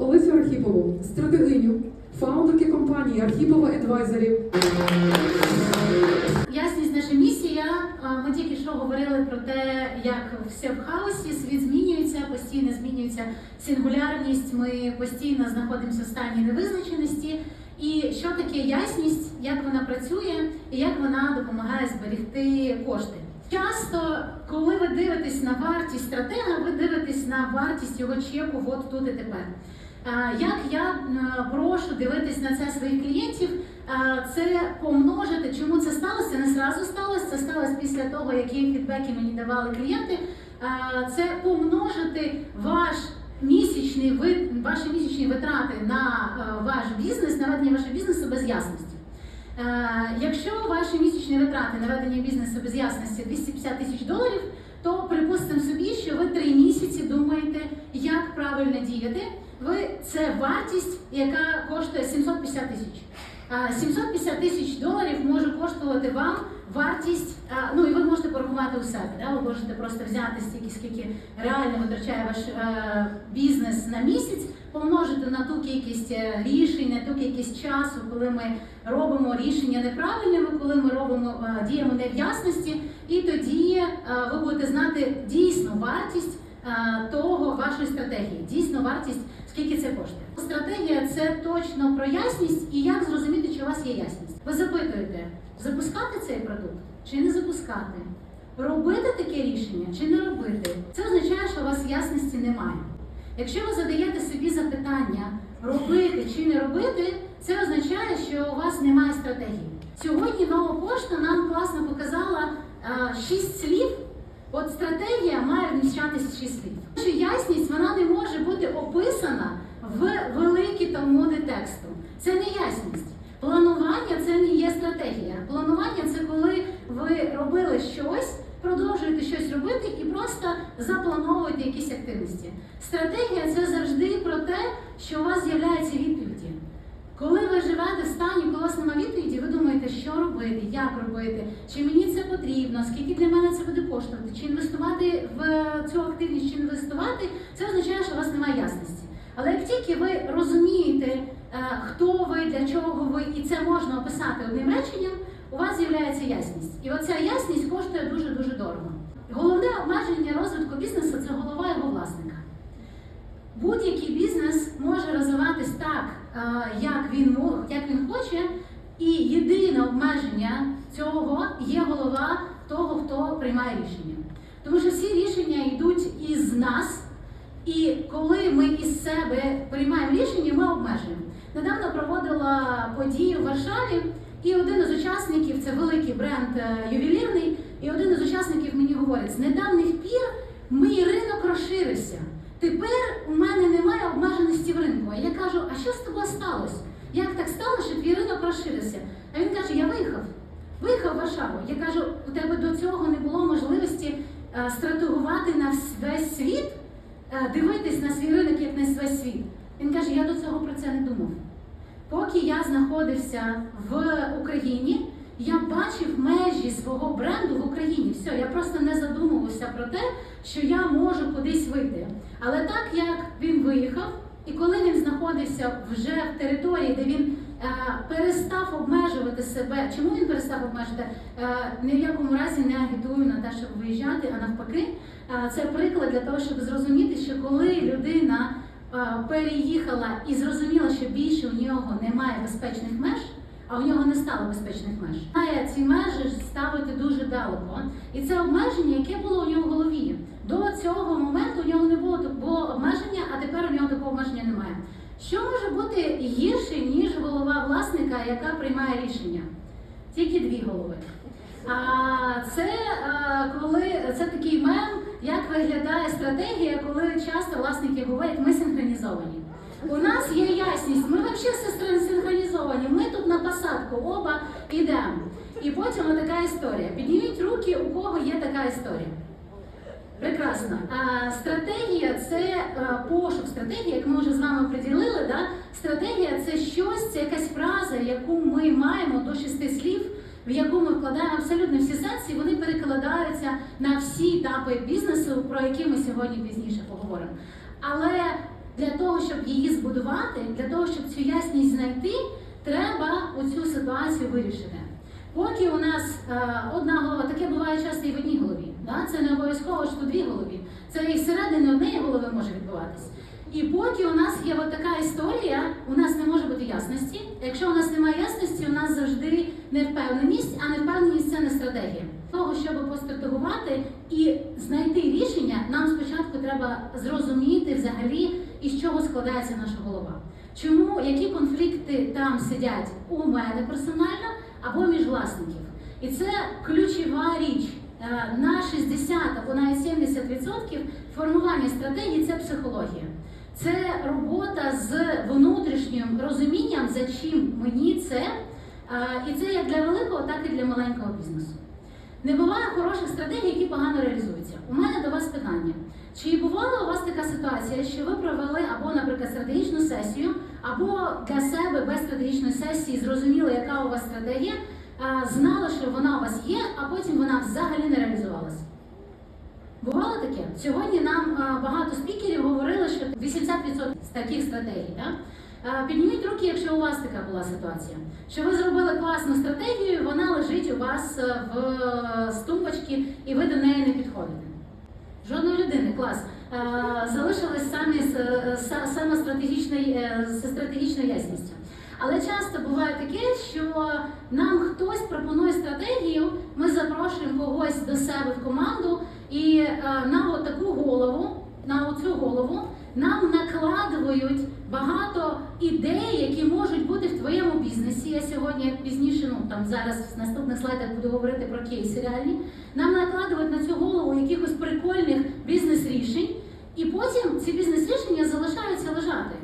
Олесю Архіпову, стратегиню, фаундерки компанії Архіпова Advisory. Ясність наша місія. Ми тільки що говорили про те, як все в хаосі, світ змінюється, постійно змінюється сингулярність. Ми постійно знаходимося в стані невизначеності. І що таке ясність, як вона працює і як вона допомагає зберегти кошти. Часто, коли ви дивитесь на вартість стратега, ви дивитесь на вартість його чеку от тут і тепер. Е, Як я е, прошу дивитись на це своїх клієнтів, е, це помножити, чому це сталося? Не зразу сталося, це сталося після того, які фідбеки мені давали клієнти. Це помножити ваш місячний вит- ваші місячні витрати на ваш бізнес, на ведення вашого бізнесу без ясності. Якщо ваші місячні витрати на ведення бізнесу без ясності 250 тисяч доларів, то припустимо собі, що ви три місяці думаєте, як правильно діяти. Ви це вартість, яка коштує 750 тисяч. А 750 тисяч доларів може коштувати вам вартість. Ну і ви можете порахувати у себе. Да? Ви можете просто взяти стільки, скільки реально витрачає ваш е, бізнес на місяць, помножити на ту кількість е, рішень, на ту кількість часу, коли ми робимо рішення неправильними, коли ми робимо е, діємо не в ясності, і тоді ви будете знати дійсну вартість того вашої стратегії, дійсно вартість, скільки це коштує. Стратегія це точно про ясність і як зрозуміти, чи у вас є ясність. Ви запитуєте, запускати цей продукт чи не запускати, робити таке рішення чи не робити. Це означає, що у вас ясності немає. Якщо ви задаєте собі запитання робити чи не робити, це означає, що у вас немає стратегії. Сьогодні нова пошта нам класно показала шість слів. От стратегія має вміщатися в шість слів. Що ясність вона не може бути описана в великі талмуди тексту. Це не ясність. Планування це не є стратегія. Планування це коли ви робили щось, продовжуєте щось робити і просто заплановуєте якісь активності. Стратегія це завжди про те, що у вас з'являються відповіді. Коли ви живете в стані, коли у вас немає відповіді, ви думаєте, що робити, як робити, чи мені це потрібно, скільки для мене це буде коштувати, чи інвестувати в цю активність, чи інвестувати, це означає, що у вас немає ясності. Але як тільки ви розумієте, е, хто ви, для чого ви, і це можна описати одним реченням, у вас з'являється ясність. І оця ясність коштує дуже-дуже дорого. Головне обмеження розвитку бізнесу це голова його власника. Будь-який бізнес може е, як він як він хоче, і єдине обмеження цього є голова того, хто приймає рішення. Тому що всі рішення йдуть із нас, і коли ми із себе приймаємо рішення, ми обмежуємо. Недавно проводила подію в Варшаві, і один із учасників це великий бренд е, ювелірний, і один із учасників мені говорить: з недавніх пір мій ринок розширився. Тепер у мене немає обмеженості в ринку. А я кажу, а що з тобою сталося? Як так сталося, що твій ринок розширився? А він каже: Я виїхав. Виїхав в Варшаву. Я кажу, у тебе до цього не було можливості е, стратегувати на весь світ, е, дивитись на свій ринок як на весь світ. Він каже, я до цього про це не думав. Поки я знаходився в Україні, я бачив межі свого бренду в Україні. Все, я просто не задумувався про те, що я можу кудись вийти. Але так як він виїхав, і коли він знаходився вже в території, де він е, перестав обмежувати себе, чому він перестав обмежувати? Е, ні в якому разі не агітую на те, щоб виїжджати, а навпаки, е, це приклад для того, щоб зрозуміти, що коли людина е, переїхала і зрозуміла, що більше у нього немає безпечних меж, а у нього не стало безпечних меж. Має ці межі ставити дуже далеко. І це обмеження, яке було у нього в голові. До цього моменту у нього не було було обмеження, а тепер у нього такого обмеження немає. Що може бути гірше, ніж голова власника, яка приймає рішення? Тільки дві голови. А це е, коли це такий мем, як виглядає стратегія, коли часто власники говорять, ми синхронізовані. У нас є ясність, ми взагалі синхронізовані. Ми тут на посадку оба йдемо. І потім така історія. Підніміть руки, у кого є така історія. Прекрасно. А, стратегія це пошук стратегії, як ми вже з вами приділили. Да? Стратегія це щось, це якась фраза, яку ми маємо до шести слів, в яку ми вкладаємо абсолютно всі сенси, і вони перекладаються на всі етапи бізнесу, про які ми сьогодні пізніше поговоримо. Але для того, щоб її збудувати, для того, щоб цю ясність знайти, треба оцю ситуацію вирішити. Поки у нас е, одна голова, таке буває часто і в одній голові. Да? Це не обов'язково, що дві голові. Це і всередині однієї голови може відбуватись. І поки у нас є така історія, у нас не може бути ясності. Якщо у нас немає ясності, у нас завжди невпевненість, а невпевненість це не стратегія. Того, щоб постратегувати і знайти рішення, нам спочатку треба зрозуміти взагалі, із чого складається наша голова. Чому які конфлікти там сидять у мене персонально або між власників? І це ключова річ. Е, На 60 або навіть 70% формування стратегії це психологія. Це робота з внутрішнім розумінням, за чим мені це. Е, І це як для великого, так і для маленького бізнесу. Не буває хороших стратегій, які погано реалізуються. У мене до вас питання. Чи бувала у вас така ситуація, що ви провели або, наприклад, стратегічну сесію, або для себе без стратегічної сесії зрозуміли, яка у вас стратегія, а, знали, що вона у вас є, а потім вона взагалі не реалізувалася? Бувало таке? Сьогодні нам багато спікерів говорили, що 80% з таких стратегій. Да? Підніміть руки, якщо у вас така була ситуація. Що ви зробили класну стратегію, вона лежить у вас е, в е, стумпочці, і ви до неї не підходите. Жодної людини, клас. Е, Залишились самі з е, са- саме стратегічною ясністю. Але часто буває таке, що нам хтось пропонує стратегію, ми запрошуємо когось до себе в команду, і е, на таку голову, на оцю голову нам накладують багато ідей, які можуть бути в твоєму бізнесі. Я сьогодні пізніше, ну там зараз в наступних слайдах буду говорити про кейси реальні. Нам накладують на цю голову якихось прикольних бізнес-рішень, і потім ці бізнес-рішення залишаються лежати.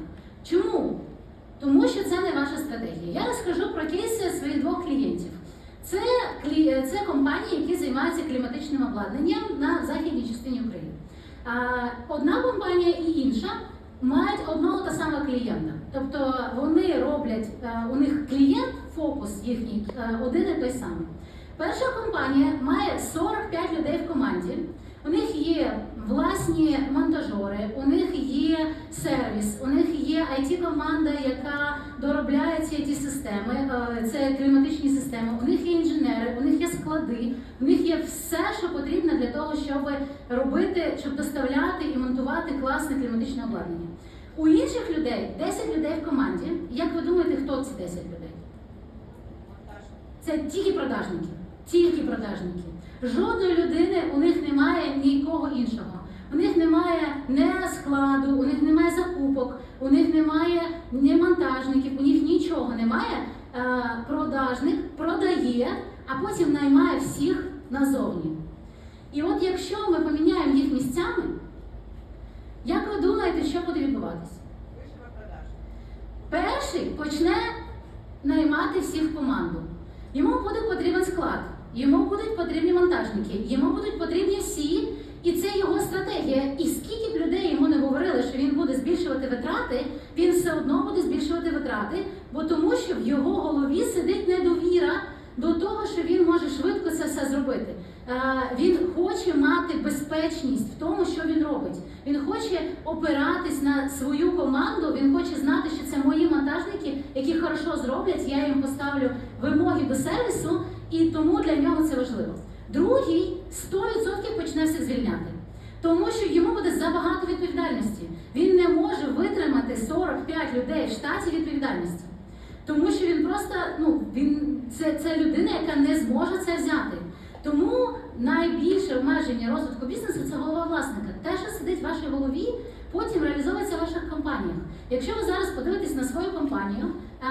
Чому? Тому що це не ваша стратегія. Я розкажу про кейси своїх двох клієнтів. Це, клі- це компанії, які займаються кліматичним обладнанням на західній частині України. Одна компанія і інша мають одного та самого клієнта. Тобто вони роблять, е, у них клієнт, фокус їхній е, один і той самий. Перша компанія має 45 людей в команді. У них є власні монтажери, у них є сервіс, у них є it команда яка доробляє ці it системи, е, це кліматичні системи. У них є інженери, у них є склади, у них є все, що потрібно для того, щоб робити, щоб доставляти і монтувати класне кліматичне обладнання. У інших людей 10 людей в команді. Як ви думаєте, хто ці 10 людей? Це тільки продажники. Тільки продажники. Жодної людини у них немає нікого іншого. У них немає не складу, у них немає закупок, у них немає ні монтажників, у них нічого немає. Е, Продажник продає, а потім наймає всіх назовні. І от якщо ми поміняємо їх місцями, як ви думаєте, що буде відбуватися? Перший почне наймати всіх в команду. Йому буде потрібен склад, йому будуть потрібні монтажники, йому будуть потрібні всі, і це його стратегія. І скільки б людей йому не говорили, що він буде збільшувати витрати, він все одно буде збільшувати витрати, бо тому що в його голові сидить недовіра до того, що він може швидко це все зробити. Е, Він хоче мати безпечність в тому, що він робить. Він хоче опиратись на свою команду. Він хоче знати, що це мої монтажники, які хорошо зроблять. Я їм поставлю вимоги до сервісу, і тому для нього це важливо. Другий 100% почне всіх звільняти. Тому що йому буде забагато відповідальності. Він не може витримати 45 людей в штаті відповідальності. Тому що він просто ну він це, це людина, яка не зможе це взяти. Тому найбільше обмеження розвитку бізнесу це голова власника. Те, що сидить в вашій голові, потім реалізовується в ваших компаніях. Якщо ви зараз подивитесь на свою компанію а,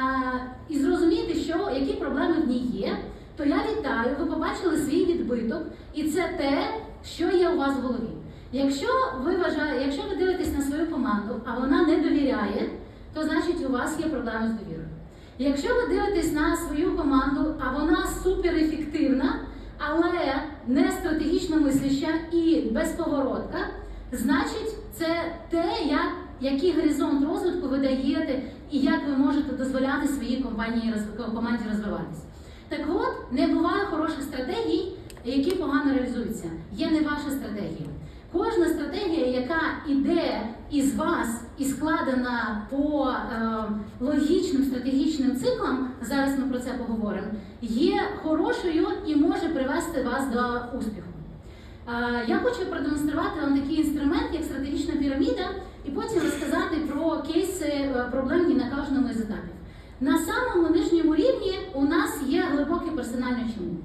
і зрозумієте, що які проблеми в ній є, то я вітаю, ви побачили свій відбиток, і це те, що є у вас в голові. Якщо ви вважаєте, якщо ви дивитесь на свою команду, а вона не довіряє, то значить у вас є проблеми з довірою. Якщо ви дивитесь на свою команду, а вона суперефективна, але не стратегічно мисляча і безповоротка, значить це те, як, який горизонт розвитку ви даєте і як ви можете дозволяти своїй компанії команді розвиватися. Так от, не буває хороших стратегій, які погано реалізуються. Є не ваша стратегія. Кожна стратегія, яка іде із вас і складена по е, логічним стратегічним циклам, зараз ми про це поговоримо, є хорошою і може привести вас до успіху. Е, Я хочу продемонструвати вам такий інструмент, як стратегічна піраміда, і потім розказати про кейси е, проблемні на кожному із етапів. На самому нижньому рівні у нас є глибоке персональне чому.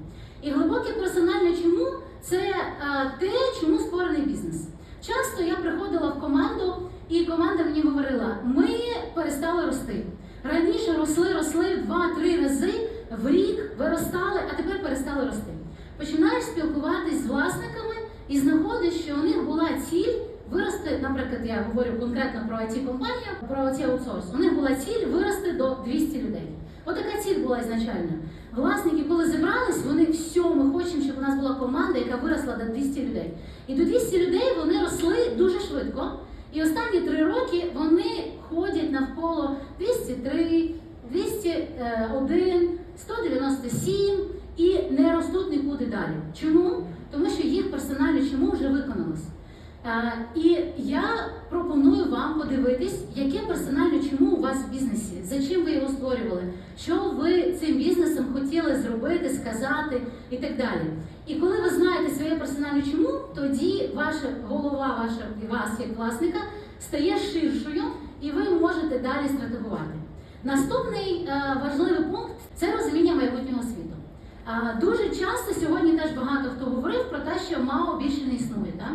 І глибоке персональне чому це е, те, чому створений бізнес. Часто я приходила в команду, і команда мені говорила: ми перестали рости. Раніше росли, росли в 2-3 рази в рік, виростали, а тепер перестали рости. Починаєш спілкуватись з власниками і знаходиш, що у них була ціль вирости, наприклад, я говорю конкретно про it компанію про it аутсорс. У них була ціль вирости до 200 людей. Отака ціль була ізначально. Власники, коли зібрались, вони все, ми хочемо, щоб у нас була команда, яка виросла до 200 людей. І до 200 людей вони росли дуже швидко. І останні три роки вони ходять навколо 203, 201, 197 і не ростуть нікуди далі. Чому? Тому що їх персональне чому вже виконалось. І я пропоную вам подивитись, яке персональне чому у вас в бізнесі, за чим ви його створювали, що ви цим бізнесом хотіли зробити, сказати і так далі. І коли ви знаєте своє персональне чому, тоді ваша голова, ваша і вас як власника стає ширшою, і ви можете далі стратегувати. Наступний е, важливий пункт це розуміння майбутнього світу. Дуже часто сьогодні теж багато хто говорив про те, що МАО більше не існує. Так?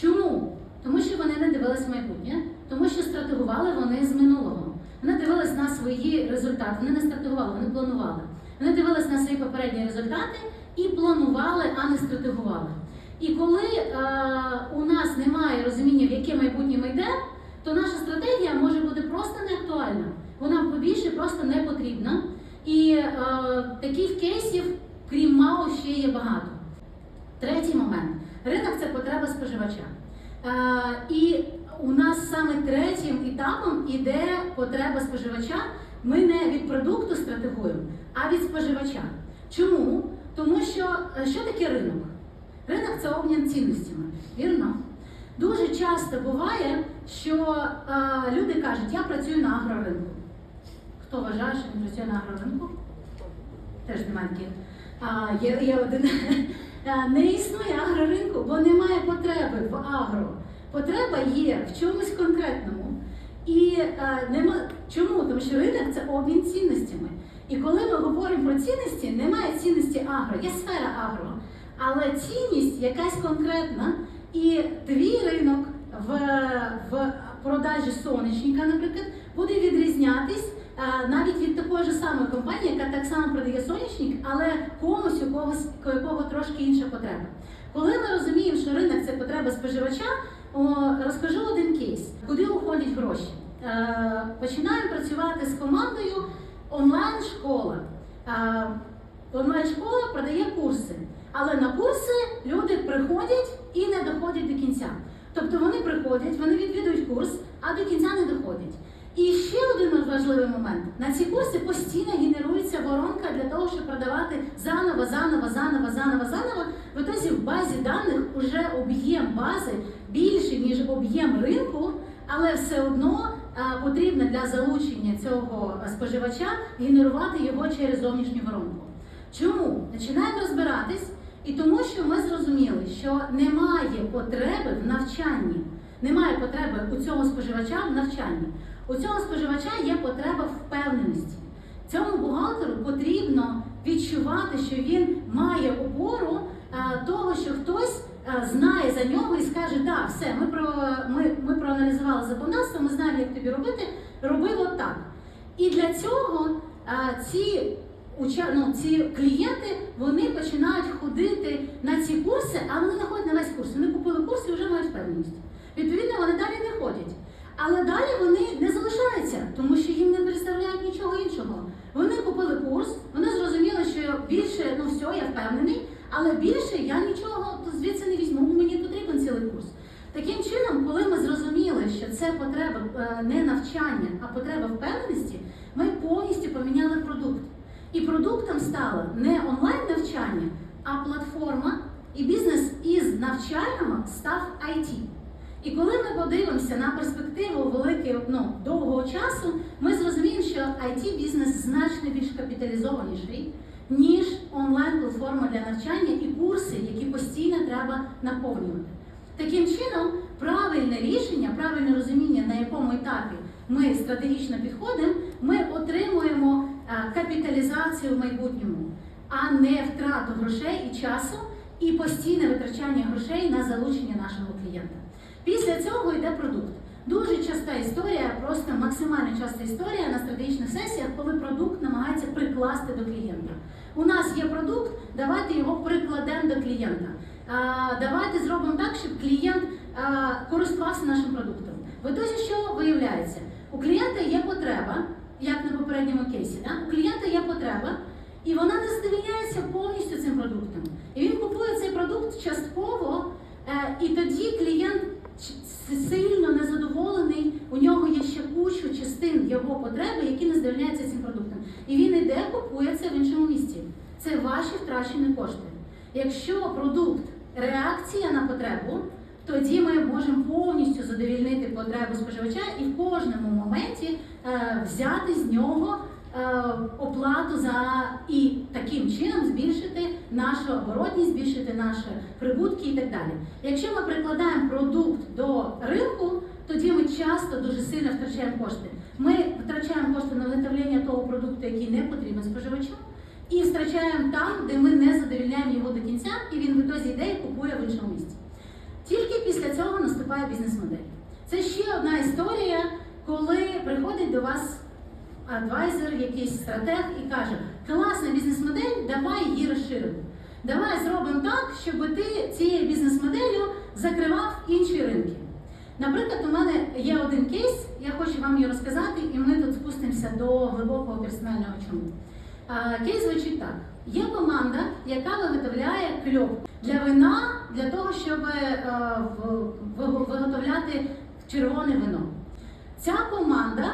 Чому? Тому що вони не дивились в майбутнє, тому що стратегували вони з минулого. Вони дивились на свої результати, вони не стратегували, вони планували. Вони дивились на свої попередні результати і планували, а не стратегували. І коли е, у нас немає розуміння, в яке майбутнє ми йдемо, то наша стратегія може бути просто не актуальна. Вона побільше просто не потрібна. І е, таких кейсів, крім МАО, ще є багато. Третій момент. Ринок це потреба споживача. Е, і у нас саме третім етапом іде потреба споживача. Ми не від продукту стратегуємо, а від споживача. Чому? Тому що е, що таке ринок? Ринок це обмін цінностями. Вірно? Дуже часто буває, що е, люди кажуть, я працюю на агроринку. Хто вважає, що він працює на агроринку? Теж немає таких. Є, є один. Е, Не існує агроринку, бо немає потреби в агро. Потреба є в чомусь конкретному. І е, нема чому? Тому що ринок це обмін цінностями. І коли ми говоримо про цінності, немає цінності агро, є сфера агро, але цінність якась конкретна, і твій ринок в, в продажі сонячника, наприклад, буде відрізнятись е, навіть від такої ж самої компанії, яка так само продає сонячник, але комусь у когось у якого трошки інша потреба. Коли ми розуміємо, що ринок це потреба споживача, розкажу один кейс, куди уходять гроші. Е, починаємо працювати з командою онлайн-школа. Е, онлайн-школа продає курси, але на курси люди приходять і не доходять до кінця. Тобто вони приходять, вони відвідують курс, а до кінця не доходять. І ще один важливий момент: на ці курси постійно генерується воронка для того, щоб продавати заново, заново, заново, заново, заново. В ітозі в базі даних вже об'єм бази більший, ніж об'єм ринку, але все одно потрібно для залучення цього споживача генерувати його через зовнішню воронку. Чому? Починаємо розбиратись, і тому, що ми зрозуміли, що немає потреби в навчанні, немає потреби у цього споживача в навчанні. У цього споживача є потреба впевненості. Цьому бухгалтеру потрібно відчувати, що він має опору е, того, що хтось е, знає за нього і скаже, так, все, ми про ми, ми проаналізували законодавство, ми знаємо, як тобі робити, роби от так. І для цього е, ці ну, ці клієнти вони починають ходити на ці курси, а вони не ходять на весь курс. Вони купили курс і вже мають впевненість. Відповідно, вони далі не ходять. Але далі вони не залишаються, тому що їм не представляють нічого іншого. Вони купили курс, вони зрозуміли, що більше, ну все, я впевнений, але більше я нічого звідси не візьму, мені потрібен цілий курс. Таким чином, коли ми зрозуміли, що це потреба е, не навчання, а потреба впевненості, ми повністю поміняли продукт. І продуктом стало не онлайн навчання, а платформа, і бізнес із навчального став IT. І коли ми подивимося на перспективу великого ну, довгого часу, ми зрозуміємо, що it бізнес значно більш капіталізованіший, ніж онлайн-платформа для навчання і курси, які постійно треба наповнювати. Таким чином, правильне рішення, правильне розуміння, на якому етапі ми стратегічно підходимо, ми отримуємо е, капіталізацію в майбутньому, а не втрату грошей і часу, і постійне витрачання грошей на залучення нашого клієнта. Після цього йде продукт. Дуже часта історія, просто максимально часта історія на стратегічних сесіях, коли продукт намагається прикласти до клієнта. У нас є продукт, давайте його прикладемо до клієнта. Давайте зробимо так, щоб клієнт користувався нашим продуктом. В ітозі що виявляється? У клієнта є потреба, як на попередньому кейсі, да? у клієнта є потреба, і вона не задовільняється повністю цим продуктом. І він купує цей продукт частково, е, і тоді клієнт сильно незадоволений, у нього є ще кучу частин його потреби, які не задовольняються цим продуктом. І він іде, купує це в іншому місці. Це ваші втрачені кошти. Якщо продукт реакція на потребу, тоді ми можемо повністю задовільнити потребу споживача і в кожному моменті е, взяти з нього оплату за і таким чином збільшити нашу оборотність, збільшити наші прибутки і так далі. Якщо ми прикладаємо продукт до ринку, тоді ми часто дуже сильно втрачаємо кошти. Ми втрачаємо кошти на виготовлення того продукту, який не потрібен споживачу, і втрачаємо там, де ми не задовільняємо його до кінця, і він в ітозі йде і купує в іншому місці. Тільки після цього наступає бізнес-модель. Це ще одна історія, коли приходить до вас адвайзер, якийсь стратег і каже: класна бізнес-модель, давай її розширимо. Давай зробимо так, щоб ти цією бізнес-моделлю закривав інші ринки. Наприклад, у мене є один кейс, я хочу вам його розказати, і ми тут спустимося до глибокого персонального чому. Кейс звучить так: є команда, яка виготовляє кльоп для вина для того, щоб е, виготовляти червоне вино. Ця команда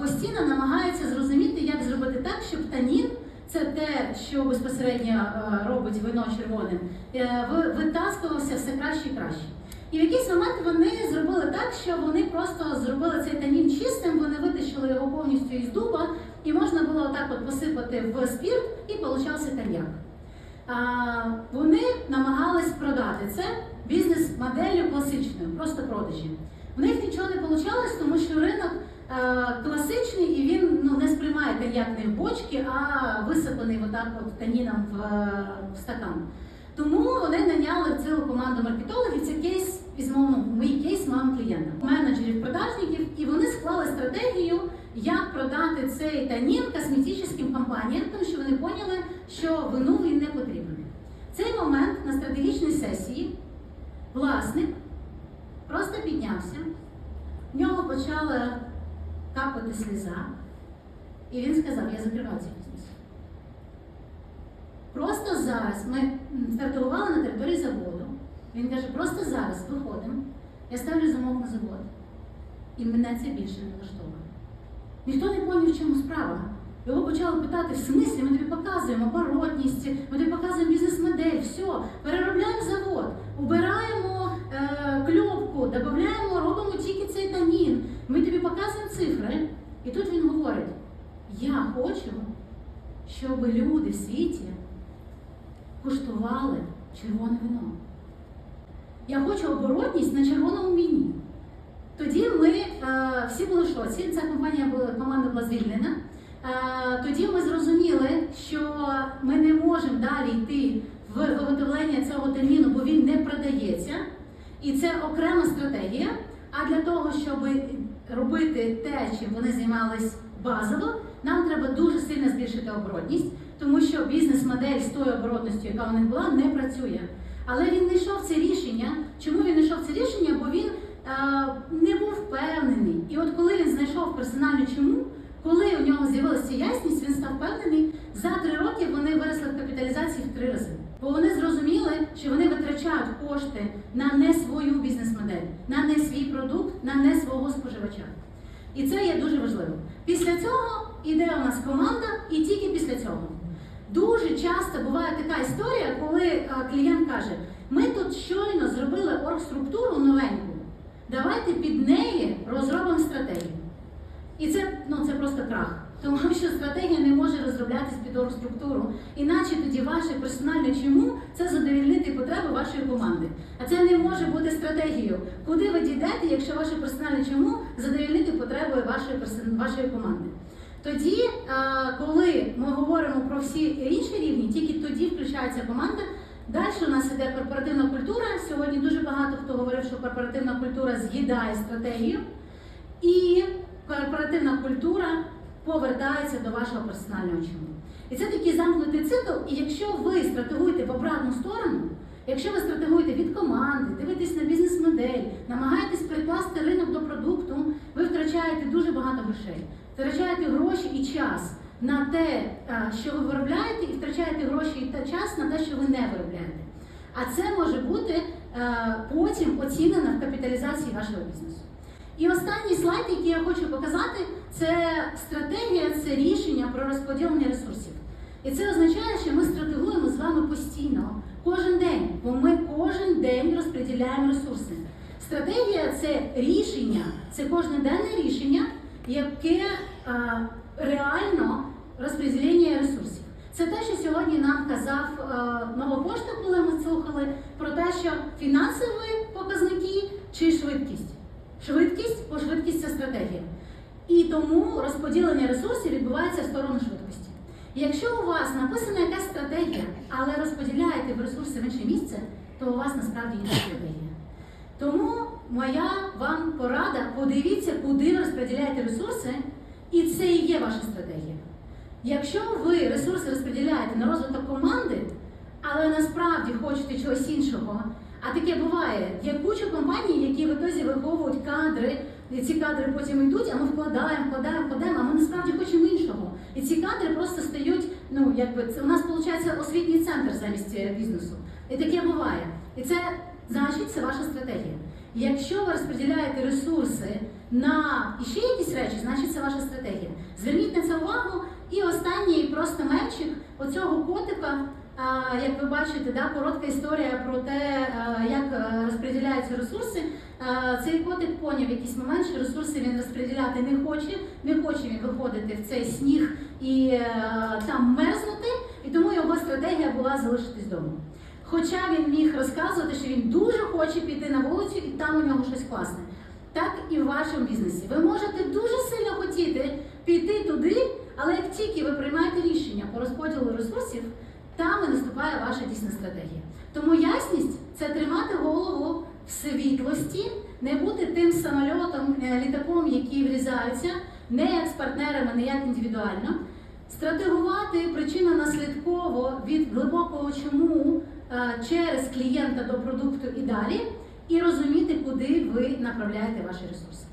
постійно намагається зрозуміти, як зробити так, щоб танін, це те, що безпосередньо е, робить вино червоним, е, витаскувався все краще і краще. І в якийсь момент вони зробили так, що вони просто зробили цей танін чистим, вони витащили його повністю із дуба, і можна було отак от посипати в спірт, і получався коньяк. А, вони намагались продати це бізнес-моделлю класичною, просто продажі. В них нічого не вийшло, тому що ринок е, класичний і він ну, не сприймає коньяк не в бочки, а висипаний отак от таніном в, е, в стакан. Тому вони наняли цілу команду маркетологів. Це кейс ну, мій кейс моїм клієнтам, менеджерів, продажників, і вони склали стратегію, як продати цей танін косметичним компаніям, тому що вони поняли, що вину він не потрібен. Цей момент на стратегічній сесії власник просто піднявся, в нього почала капати сліза, і він сказав: Я закриваю цей бізнес. Просто зараз ми стартували на території заводу. Він каже, просто зараз виходимо, я ставлю замок на завод. І мене це більше не влаштовує. Ніхто не поняв, в чому справа. Його почали питати, в смислі, ми тобі показуємо оборотність, ми тобі показуємо бізнес-модель, все, переробляємо завод, убираємо е, кльопку, додаємо, робимо тільки цей танін. Ми тобі показуємо цифри. І тут він говорить: я хочу, щоб люди в світі куштували червоне вино. Я хочу оборотність на червоному віні. Тоді ми е, всі були в шоці. Ця компанія була команда була звільнена. Е, тоді ми зрозуміли, що ми не можемо далі йти в виготовлення цього терміну, бо він не продається. І це окрема стратегія. А для того, щоб робити те, чим вони займались базово, нам треба дуже сильно збільшити оборотність, тому що бізнес-модель з тою оборотністю, яка у них була, не працює. Але він не йшов це рішення. Чому він не йшов це рішення? Бо він е, не був впевнений. І от коли він знайшов персональну чому, коли у нього з'явилася ясність, він став впевнений. За три роки вони виросли в капіталізації в три рази. Бо вони зрозуміли, що вони витрачають кошти на не свою бізнес-модель, на не свій продукт, на не свого споживача. І це є дуже важливо. Після цього йде у нас команда, і тільки після цього. Дуже дуже часто буває така історія, коли е, клієнт каже: ми тут щойно зробили оргструктуру новеньку. Давайте під неї розробимо стратегію. І це, ну, це просто крах. Тому що стратегія не може розроблятись під оргструктуру. Іначе тоді ваше персональне чому це задовільнити потреби вашої команди. А це не може бути стратегією. Куди ви дійдете, якщо ваше персональне чому задовільнити потреби вашої, вашої команди? Тоді, коли ми говоримо про всі інші рівні, тільки тоді включається команда. Далі у нас іде корпоративна культура. Сьогодні дуже багато хто говорив, що корпоративна культура з'їдає стратегію. І корпоративна культура повертається до вашого персонального чому. І це такий замкнутий цикл. І якщо ви стратегуєте в обратну сторону, якщо ви стратегуєте від команди, дивитесь на бізнес-модель, намагаєтесь прикласти ринок до продукту, ви втрачаєте дуже багато грошей, втрачаєте гроші і час на те, що ви виробляєте, і втрачаєте гроші та час на те, що ви не виробляєте. А це може бути потім оцінено в капіталізації вашого бізнесу. І останній слайд, який я хочу показати, це стратегія, це рішення про розподілення ресурсів. І це означає, що ми стратегуємо з вами постійно, кожен день, бо ми кожен день розподіляємо ресурси. Стратегія це рішення, це кожноденне рішення, яке а, реально розподілення ресурсів. Це те, що сьогодні нам казав Новопошта, коли ми слухали про те, що фінансові показники чи швидкість. Швидкість, бо швидкість це стратегія. І тому розподілення ресурсів відбувається в сторону швидкості. Якщо у вас написана якась стратегія, але розподіляєте ви ресурси в інше місце, то у вас насправді інша стратегія. Тому моя вам порада: подивіться, куди ви розподіляєте ресурси, і це і є ваша стратегія. Якщо ви ресурси розподіляєте на розвиток команди, але насправді хочете чогось іншого, а таке буває, є куча компаній, які в ітозі виховують кадри, і ці кадри потім йдуть, а ми вкладаємо, вкладаємо, вкладаємо, а ми насправді хочемо іншого. І ці кадри просто стають, ну якби це у нас виходить освітній центр замість бізнесу. І таке буває. І це значить це ваша стратегія. Якщо ви розподіляєте ресурси на іще якісь речі, значить це ваша стратегія. Зверніть на це увагу. І останній просто мемчик оцього котика. Як ви бачите, да, коротка історія про те, як розподіляються ресурси. Цей котик поняв в якийсь момент, що ресурси він розподіляти не хоче, не хоче він виходити в цей сніг і е, там мерзнути, і тому його стратегія була залишитись вдома. Хоча він міг розказувати, що він дуже хоче піти на вулицю і там у нього щось класне. Так і в вашому бізнесі. Ви можете дуже сильно хотіти піти туди, але як тільки ви приймаєте рішення по розподілу ресурсів, там і наступає ваша дійсна стратегія. Тому ясність це тримати голову в світлості, не бути тим самольотом, е, літаком, який врізаються, не як з партнерами, не як індивідуально. Стратегувати причинно-наслідково від глибокого чому е, через клієнта до продукту і далі, і розуміти, куди ви направляєте ваші ресурси.